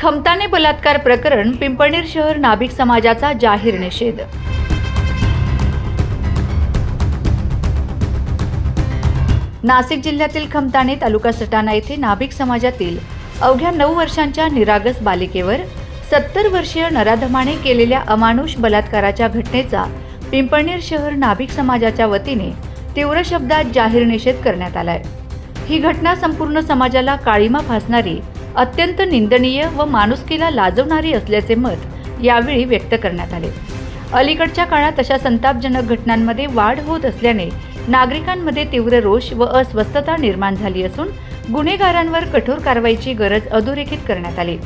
खमताने बलात्कार प्रकरण पिंपळनेर शहर नाभिक समाजाचा जाहीर निषेध. नाशिक जिल्ह्यातील खमताने तालुका सटाणा येथे नाभिक समाजातील अवघ्या नऊ वर्षांच्या निरागस बालिकेवर सत्तर वर्षीय नराधमाने केलेल्या अमानुष बलात्काराच्या घटनेचा पिंपळनेर शहर नाभिक समाजाच्या वतीने तीव्र शब्दात जाहीर निषेध करण्यात आलाय. ही घटना संपूर्ण समाजाला काळीमा फासणारी अत्यंत निंदनीय व माणुसकीला लाजवणारी असल्याचे मत यावेळी व्यक्त करण्यात आले. अलीकडच्या काळात अशा संतापजनक घटनांमध्ये वाढ होत असल्याने नागरिकांमध्ये तीव्र रोष व अस्वस्थता निर्माण झाली असून गुन्हेगारांवर कठोर कारवाईची गरज अधोरेखित करण्यात आली.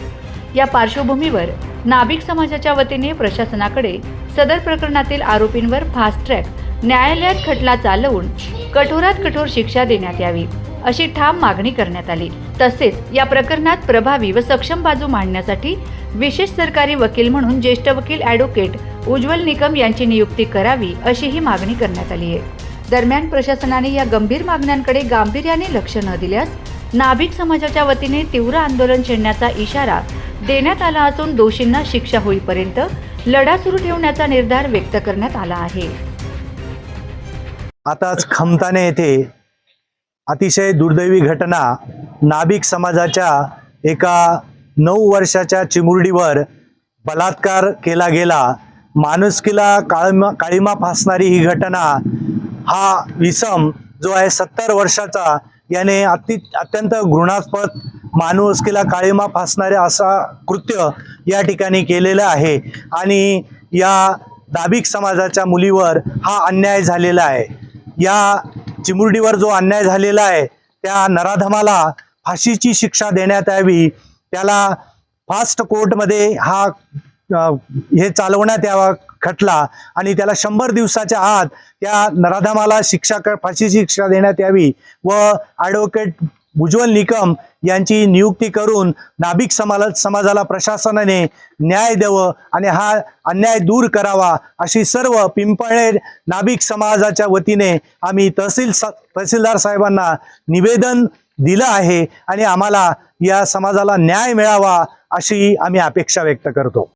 या पार्श्वभूमीवर नाभिक समाजाच्या वतीने प्रशासनाकडे सदर प्रकरणातील आरोपींवर फास्ट ट्रॅक न्यायालयात खटला चालवून कठोरात कठोर शिक्षा देण्यात यावी. अशी ठाम मागणी करण्यात आली. तसेच या प्रकरणात प्रभावी व सक्षम बाजू मांडण्यासाठी विशेष सरकारी वकील म्हणून ज्येष्ठ वकील ॲडव्होकेट उज्ज्वल निकम यांची नियुक्ती करावी अशीही मागणी करण्यात आली आहे. दरम्यान प्रशासनाने या गंभीर मागण्यांकडे गांभीर्याने लक्ष न दिल्यास नाभिक समाजाच्या वतीने तीव्र आंदोलन छेडण्याचा इशारा देण्यात आला असून दोषींना शिक्षा होईपर्यंत लढा सुरू ठेवण्याचा निर्धार व्यक्त करण्यात आला आहे. आताच खमताने येथे अतिशय दुर्दैवी घटना नाभिक समाजाच्या एका नऊ वर्षाच्या चिमुरडीवर बलात्कार केला गेला. माणुसकीला काळमा काळीमा फासणारी ही घटना हा विसम जो आहे सत्तर वर्षाचा याने अति अत्यंत घृणास्पद माणुसकीला काळीमा फासणारे असा कृत्य या ठिकाणी केलेलं आहे आणि या नाभिक समाजाच्या मुलीवर हा अन्याय झालेला आहे. या चिमुरडीवर जो अन्याय झालेला आहे त्या नराधमाला फाशीची शिक्षा देण्यात यावी. त्याला फास्ट कोर्टमध्ये हा हे चालवण्यात यावा खटला आणि त्याला शंभर दिवसाच्या आत त्या नराधमाला शिक्षा क- फाशीची शिक्षा देण्यात यावी व ॲडव्होकेट उज्ज्वल निकम यांची नियुक्ती करून नाभिक समाला समाजाला प्रशासनाने न्याय द्यावं आणि हा अन्याय दूर करावा अशी सर्व पिंपळनेर नाभिक समाजाच्या वतीने आम्ही तहसील सा तहसीलदार साहेबांना निवेदन दिलं आहे आणि आम्हाला या समाजाला न्याय मिळावा अशी आम्ही अपेक्षा व्यक्त करतो.